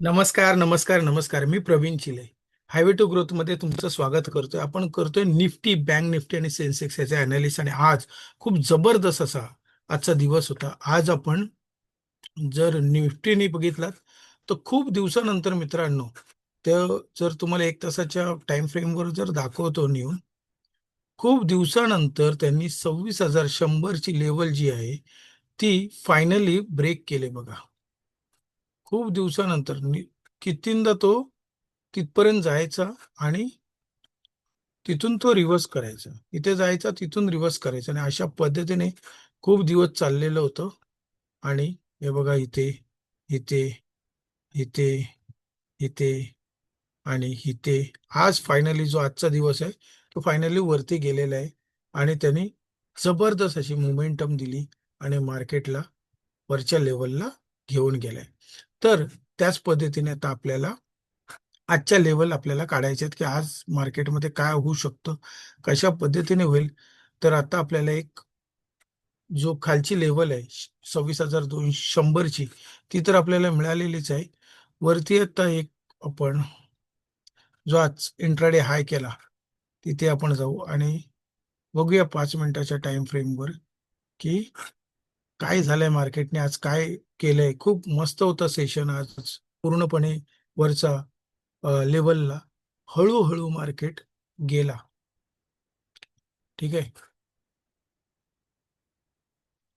नमस्कार नमस्कार नमस्कार. मी प्रवीण चिले. हायवे टू ग्रोथमध्ये तुमचं स्वागत करतोय. आपण करतोय निफ्टी बँक निफ्टी आणि सेन्सेक्स याचे अनालिस्ट आणि आज खूप जबरदस्त असा आजचा दिवस होता. आज आपण जर निफ्टीने बघितलात तर खूप दिवसानंतर मित्रांनो तर जर तुम्हाला एक तासाच्या टाइम फ्रेमवर जर दाखवतो नेऊन खूप दिवसानंतर त्यांनी सव्वीस हजार शंभरची लेवल जी आहे ती फायनली ब्रेक केले बघा. खूप दिवसानंतर कितींदा तो तिथपर्यंत जायचा आणि तिथून तो रिव्हर्स करायचा. इथे जायचा तिथून रिव्हर्स करायचा आणि अशा पद्धतीने खूप दिवस चाललेलं होतं. आणि हे बघा इथे इथे इथे इथे आणि इथे. आज फायनली जो आजचा दिवस आहे तो फायनली वरती गेलेला आहे आणि त्यांनी जबरदस्त अशी मोमेंटम दिली आणि मार्केटला वरच्या लेवलला घेऊन गेलाय. तर त्याच पद्धतीने आता आपल्याला आजच्या लेवल आपल्याला काढायचे आहेत की आज मार्केटमध्ये काय होऊ शकतं कशा पद्धतीने होईल. तर आता आपल्याला एक जो खालची लेवल आहे सव्वीस हजार दोन शंभरची ती तर आपल्याला मिळालेलीच आहे. वरती आता एक आपण जो आज इंट्राडे हाय केला तिथे आपण जाऊ आणि बघूया पाच मिनिटाच्या टाइम फ्रेमवर की काय झालंय मार्केटने आज काय केलंय? खूप मस्त होतं सेशन आज पूर्णपणे वरचा लेवलला हळूहळू मार्केट गेला. ठीक आहे?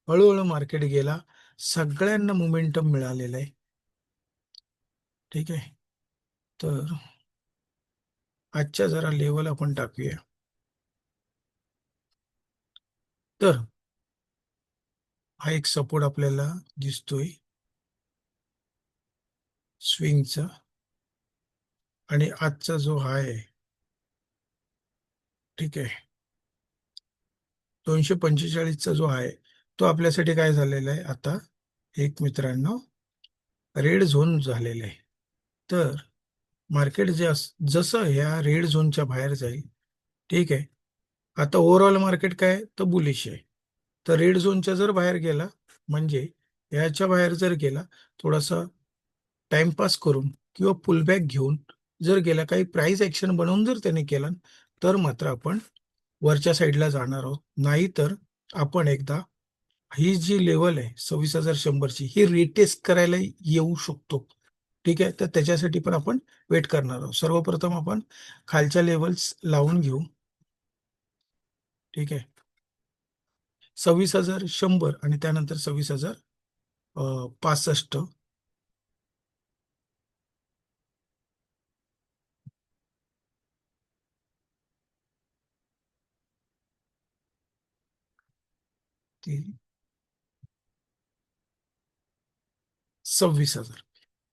हळूहळू मार्केट गेला. सगळ्यांना मोमेंटम मिळालेलं आहे. ठीक आहे? तर आजच्या जरा लेवल आपण टाकूया. तर हा एक सपोर्ट आपल्याला दिसतोय. स्विंगचा आणि आजचा जो हाय आहे. ठीक आहे. दोनशे पंचेचाळीसचा जो आहे तो आपल्यासाठी काय झालेला आहे आता? एक मित्रांनो रेड झोन झालेला आहे. तर मार्केट जे अस जसं ह्या रेड झोनच्या बाहेर जाईल ठीक आहे. आता ओव्हरऑल मार्केट काय तर बुलिश आहे. तर रेड झोनच्या जर बाहेर गेला म्हणजे याच्या बाहेर जर गेला थोडासा टाइमपास करून किंवा पुलबॅक घेऊन जर गेला काही प्राइस ऍक्शन बनवून जर त्याने केला तर मात्र आपण वरच्या साईडला जाणार आहोत. नाही तर आपण एकदा ही जी लेवल आहे सव्वीस हजार शंभरची ही रिटेस्ट करायला येऊ शकतो. ठीक आहे? तर त्याच्यासाठी पण आपण वेट करणार आहोत. सर्वप्रथम आपण खालच्या लेवल्स लावून घेऊ. ठीक आहे? सव्वीस हजार शंभर आणि त्यानंतर सव्वीस हजार पासष्ट. सव्वीस हजार.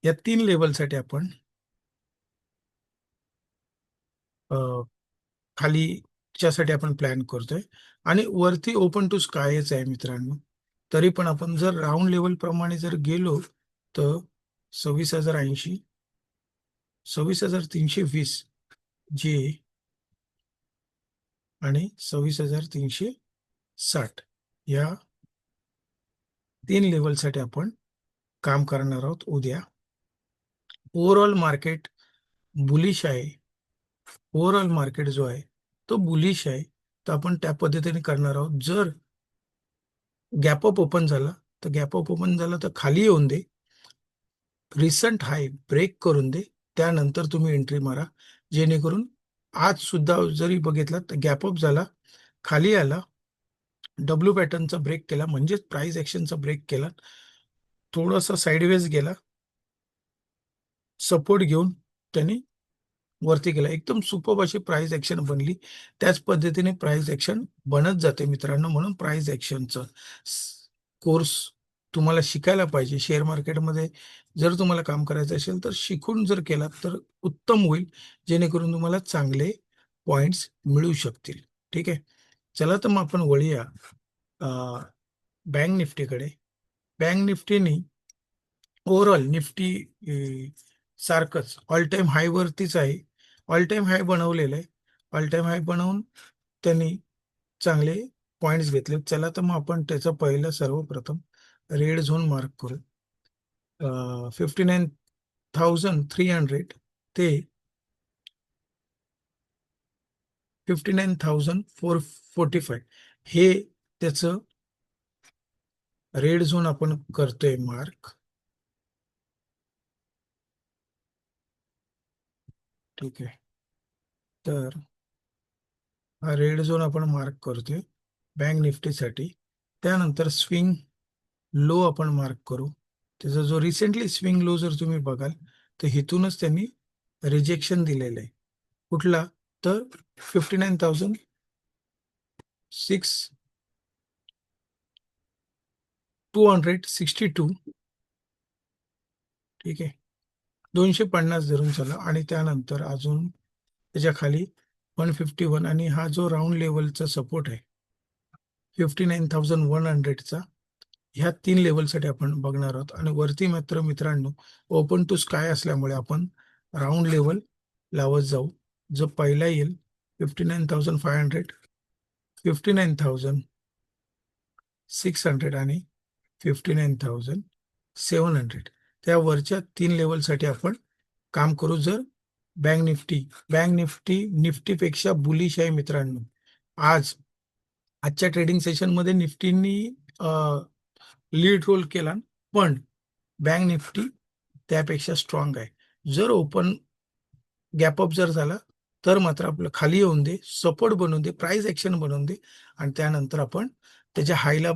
या तीन लेवलसाठी आपण खाली खालीच्यासाठी आपण प्लॅन करतोय. आणि वरती ओपन टू स्कायच आहे मित्रांनो. तरी पण आपण जर राऊंड लेवल प्रमाणे जर गेलो तर सव्वीस हजार ऐंशी सव्वीस हजार तीनशे वीस जे आणि सव्वीस हजार तीनशे साठ या तीन लेवलसाठी आपण काम करणार आहोत उद्या. ओव्हरऑल मार्केट बुलिश आहे. ओव्हरऑल मार्केट जो आहे तो बुलिश आहे तर आपण त्या पद्धतीने करणार आहोत. जर गॅपअप ओपन झाला तर गॅपअप ओपन झाला तर खाली येऊन दे. रिसंट हाय ब्रेक करून दे. त्यानंतर तुम्ही एंट्री मारा. जेणेकरून आज सुद्धा जरी बघितला तर गॅपअप झाला खाली आला. डब्ल्यू पॅटर्नचा ब्रेक केला म्हणजेच प्राइस ऍक्शनचा ब्रेक केला. थोडासा साईडवेज गेला. सपोर्ट घेऊन त्याने वरती गेला एकदम सुपर अशी प्राइस ऍक्शन बनली. त्याच पद्धतीने प्राइस ऍक्शन बनत जाते मित्रांनो. म्हणून प्राइस ऍक्शनचं कोर्स तुम्हाला शिकायला पाहिजे. शेअर मार्केटमध्ये जर तुम्हाला काम करायचं असेल तर शिकून जर केलात तर उत्तम होईल. जेणेकरून तुम्हाला चांगले पॉइंट्स मिळू शकतील. ठीक आहे? चला तर मग आपण वळूया. बँक निफ्टीकडे. बँक निफ्टीनी ओव्हरऑल निफ्टी सारखंच ऑल टाइम हाय वरतीच आहे. ऑल टाइम हाय बनवलेलं आहे ऑल टाइम हाय बनवून त्यांनी चांगले पॉइंट्स घेतले. चला तर मग आपण त्याचं पहिलं सर्वप्रथम रेड झोन मार्क करू. Fifty nine thousand three hundred ते fifty nine thousand four forty five हे त्याचं रेड झोन आपण करतोय मार्क. ठीक आहे. तर हा रेड झोन आपण मार्क करतोय. बँक निफ्टीसाठी त्यानंतर स्विंग लो आपण मार्क करू. त्याचा जो रिसेंटली स्विंग लो जर तुम्ही बघाल तर हिथूनच त्यांनी रिजेक्शन दिलेलं आहे. कुठला? तर fifty nine thousand six two hundred sixty two ठीक आहे. दोनशे पन्नास धरून चला आणि त्यानंतर अजून त्याच्याखाली वन फिफ्टी वन आणि हा जो राऊंड लेवलचा सपोर्ट आहे फिफ्टी नाईन थाउजंड वन हंड्रेडचा ह्या तीन लेवलसाठी आपण बघणार आहोत. आणि वरती मात्र मित्रांनो ओपन टू स्काय असल्यामुळे आपण राऊंड लेवल लावत जाऊ. जो पहिला येईल fifty nine thousand five hundred fifty nine thousand six hundred आणि fifty nine thousand seven hundred त्या वरच्या तीन लेवलसाठी आपण काम करू. जर बँक निफ्टी बँक निफ्टी निफ्टीपेक्षा बुलिश आहे मित्रांनो. आज आजच्या ट्रेडिंग सेशनमध्ये निफ्टीनी लीड रोल केला. पण बँक निफ्टी त्यापेक्षा स्ट्रॉंग आहे. जर ओपन गॅपअप जर झाला तर मात्र आपलं खाली येऊन दे सपोर्ट बनवून दे प्राइस ऍक्शन बनवून दे. आणि त्यानंतर आपण त्याच्या हायला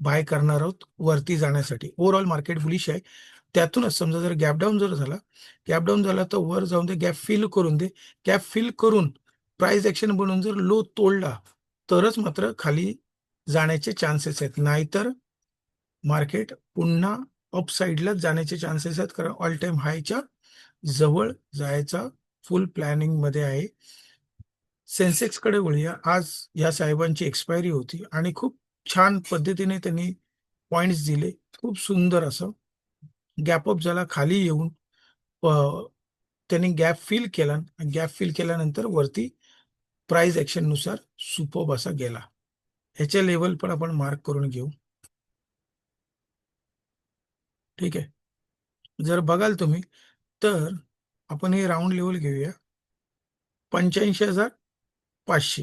बाय करणार आहोत वरती जाण्यासाठी. ओव्हरऑल मार्केट बुलिश आहे. त्यातूनच समजा जर गॅप डाऊन जर झाला गॅप डाऊन झाला तर वर जाऊन दे गॅप फिल करून दे. गॅप फिल करून प्राइस ऍक्शन बनवून जर लो तोडला तरच मात्र खाली जाण्याचे चान्सेस आहेत. नाहीतर मार्केट पुन्हा अपसाईडला जाण्याचे चान्सेस आहेत. कारण ऑल टाइम हायच्या जवळ जायचा फुल प्लॅनिंगमध्ये आहे. सेन्सेक्सकडे वळूया. आज या साहेबांची एक्सपायरी होती आणि खूप छान पद्धतीने त्यांनी पॉइंट्स दिले. खूप सुंदर असं. गॅपअप झाला खाली येऊन त्यांनी गॅप फिल केला गॅप फिल केल्यानंतर वरती प्राइस ऍक्शननुसार सुपोब असा गेला. ह्याच्या लेवल पण आपण मार्क करून घेऊ. ठीक आहे? जर बघाल तुम्ही तर आपण हे राऊंड लेवल घेऊया. पंच्याऐंशी हजार पाचशे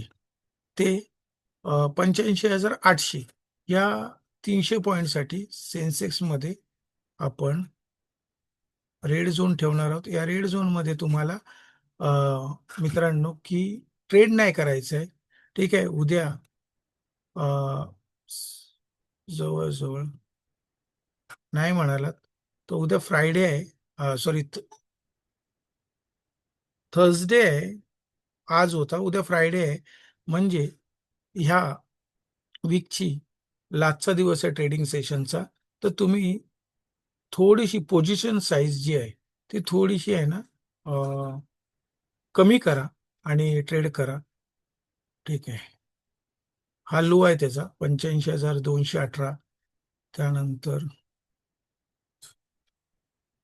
ते पंच्याऐंशी हजार आठशे या तीनशे पॉईंटसाठी सेन्सेक्समध्ये आपण रेड झोन ठेवणार आहोत. या रेड झोनमध्ये तुम्हाला मित्रांनो की ट्रेड नाही करायचं आहे ठीक आहे उद्या जवळजवळ नाही म्हणालात तर उद्या फ्रायडे आहे सॉरी थर्सडे आहे आज होता उद्या फ्रायडे आहे. म्हणजे ह्या वीकची लास्टचा दिवस आहे ट्रेडिंग सेशनचा तर तुम्ही थोडीशी पोझिशन साईज जी आहे ती थोडीशी आहे ना कमी करा आणि ट्रेड करा. ठीक आहे. हा लो आहे त्याचा पंच्याऐंशी हजार दोनशे अठरा. त्यानंतर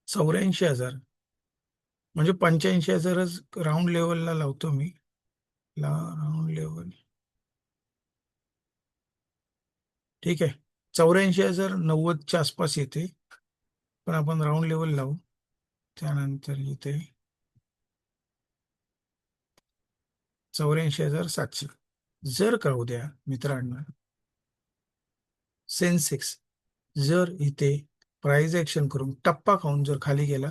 चौऱ्याऐंशी हजार. म्हणजे पंच्याऐंशी हजारच राऊंड लेवलला लावतो मी. ला राऊंड लेवल ठीक आहे. चौऱ्याऐंशी हजार नव्वदच्या आसपास येते. पण आपण राऊंड लेवल लावू. त्यानंतर इथे चौऱ्याऐंशी हजार सातशे. जर का उद्या मित्रांनो सेन्सेक्स जर इथे प्राइस ऍक्शन करून टप्पा खाऊन जर खाली गेला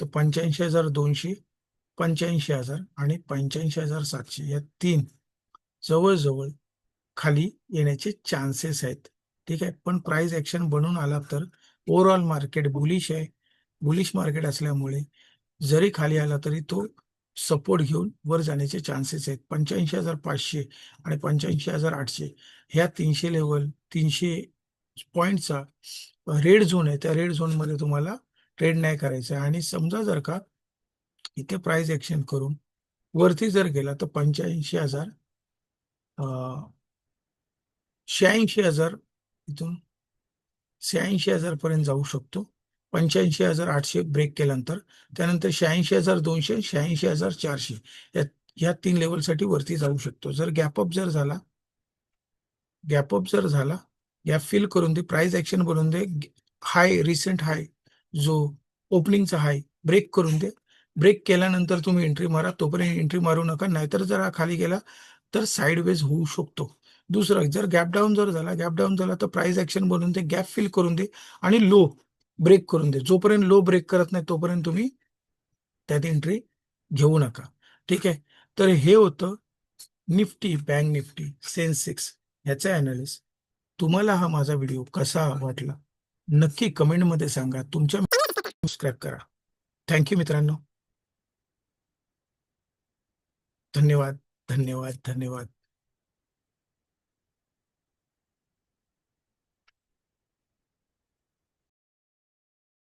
तर पंच्याऐंशी हजार दोनशे पंच्याऐंशी हजार आणि पंच्याऐंशी हजार सातशे या तीन जवळजवळ खाली येण्याचे चान्सेस आहेत. ठीक आहे? पण प्राइस ऍक्शन बनून आला तर ओव्हरऑल मार्केट बुलिश आहे. बुलिश मार्केट असल्यामुळे जरी खाली आला तरी तो सपोर्ट घेऊन वर जाण्याचे चान्सेस आहेत. पंच्याऐंशी हजार पाचशे आणि पंच्याऐंशी हजार आठशे ह्या तीनशे लेवल तीनशे पॉईंटचा रेड झोन आहे. त्या रेड झोनमध्ये तुम्हाला ट्रेड नाही करायचं आहे. आणि समजा जर का इथे प्राइस ऍक्शन करून वरती जर गेला तर पंच्याऐंशी हजार शहाऐंशी हजार इथून शहाऐंशी हजार पर्यंत जाऊ शकतो. पंच्याऐंशी हजार आठशे ब्रेक केल्यानंतर त्यानंतर शहाऐंशी हजार दोनशे शहाऐंशी हजार चारशे. या ह्या तीन लेवलसाठी वरती जाऊ शकतो. जर गॅपअप जर झाला गॅपअप जर झाला गॅप फिल करून दे प्राइस ऍक्शन बनवून दे हाय रिसेंट हाय जो ओपनिंगचा हाय ब्रेक करून दे. ब्रेक केल्यानंतर तुम्ही एंट्री मारा तोपर्यंत एंट्री मारू नका. नाहीतर जर हा खाली गेला तर साईडवेज होऊ शकतो. दुसरं जर गॅप डाऊन जर झाला गॅप डाऊन झाला तर प्राइस ऍक्शन बनवून दे गॅप फिल करून दे आणि लो ब्रेक करून दे. जोपर्यंत लो ब्रेक करत नाही तोपर्यंत तुम्ही त्यात एंट्री घेऊ नका. ठीक आहे? तर हे होतं निफ्टी बँक निफ्टी सेन्सेक्स ह्याचा अनालिस तुम्हाला हा माझा व्हिडिओ कसा वाटला? नक्की कमेंटमध्ये सांगा. तुमच्या सबस्क्राईब करा. थँक्यू मित्रांनो. धन्यवाद धन्यवाद धन्यवाद.